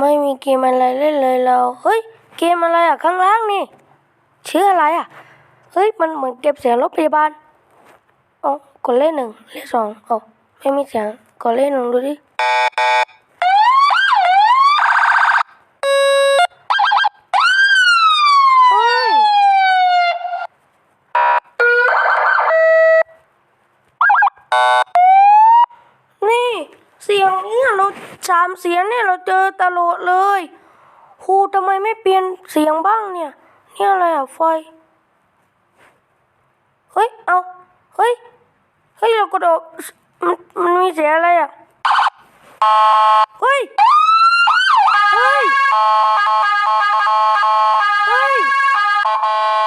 ไม่มีเกมอะไรเล่นเลยเรา เฮ้ย เกมอะไรอะข้างล่างนี่ชื่ออะไรอะ เฮ้ย มันเหมือนเก็บเสียงรถพยาบาลอ๋อกดเลขหนึ่งเลขสองอ๋อไม่มีเสียงกดเลขหนึ่งดูดิเฮ้ย นี่ เสี ยงเนี่ยเราสามเสียงเนี่ยเราเจอตลอดเลยครูทำไมไม่เปลี่ยนเสียงบ้างเนี่ย เนี่ยอะไรอะไฟ เฮ้ย เอา เฮ้ย เฮ้ย เรากระโดดมันมันมีเสียงอะไรอะเฮ้ย เฮ้ย เฮ้ย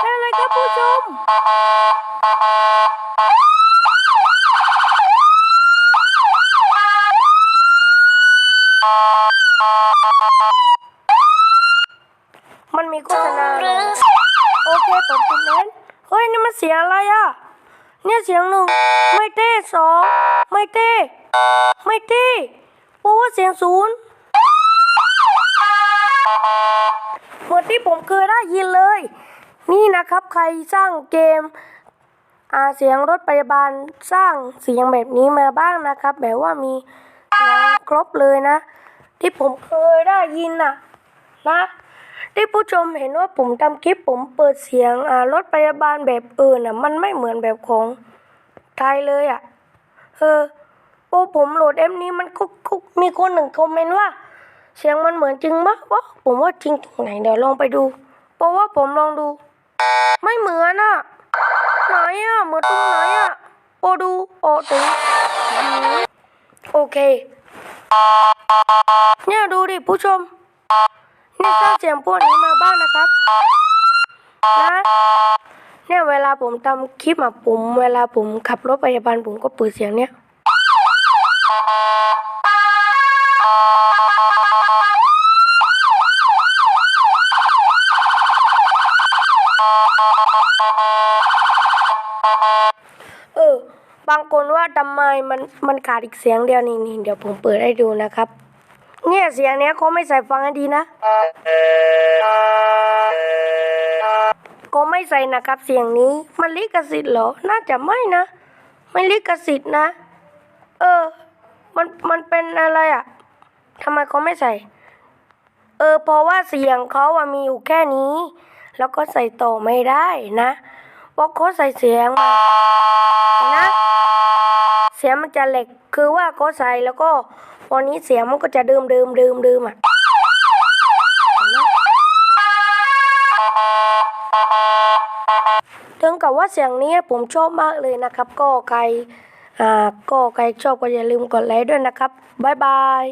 อะไรครับผู้ชม มีโฆษณาเหรอโอเคผมปิดเล่นเฮ้ยนี่มันเสียงอะไรอะ เนี่ยเสียงหนึ่งไม่เต้สองไม่เต้ไม่เต้โอ้เสียงศูนย์เหมือนที่ผมเคยได้ยินเลย นี่นะครับใครสร้างเกมอาเสียงรถพยาบาลสร้างเสียงแบบนี้มาบ้างนะครับ แบบว่ามีเสียงครบเลยนะ ที่ผมเคยได้ยินน่ะ นะ ที่ผู้ชมเห็นว่าผมทำคลิปผมเปิดเสียงรถพยาบาลแบบอื่นน่ะมันไม่เหมือนแบบของไทยเลยอะ เออโอ้ผมโหลดเอ็มนี้มันก็ก็มีคนหนึ่งคอมเมนต์ว่า เสียงมันเหมือนจริงมากวะผมว่าจริงตรงไหนเดี๋ยวลองไปดู เพราะว่าผมลองดู ไม่เหมือนอะไหนอะเหมือนตรงไหนอะโอดูโอถึงโอเค เนี่ยดูดิผู้ชม นี่สร้างเสียงพวกนี้มาบ้างนะครับ นะเนี่ยเวลาผมทำคลิปอะผมเวลาผมขับรถพยาบาลผมก็เปิดเสียงเนี้ยเออบางคนว่าทำไมมันมันขาดอีกเสียงเดียวนี่นี่เดี๋ยวผมเปิดให้ดูนะครับ เนี่ยเสียงเนี้ยเขาไม่ใส่ฟังให้ดีนะ ก็ไม่ใส่นะครับเสียงนี้ มันลิขสิทธิ์เหรอ น่าจะไม่นะ ไม่ลิขสิทธิ์นะ เออ มันมันเป็นอะไรอะทำไมเขาไม่ใส่ เออเพราะว่าเสียงเขาอะมีอยู่แค่นี้ แล้วก็ใส่ต่อไม่ได้นะเพราะเขาใส่เสียงมานะ เสียงมันจะเหล็กคือว่าก็ใส่แล้วก็วันนี้เสียงมันก็จะเดิมเดิมเดิมเดิมอะเห็นไหมถึงกับว่าเสียงนี้ผมชอบมากเลยนะครับ ก็ใครอ่าก็ใครชอบก็อย่าลืมกดไลค์ด้วยนะครับบ๊ายบาย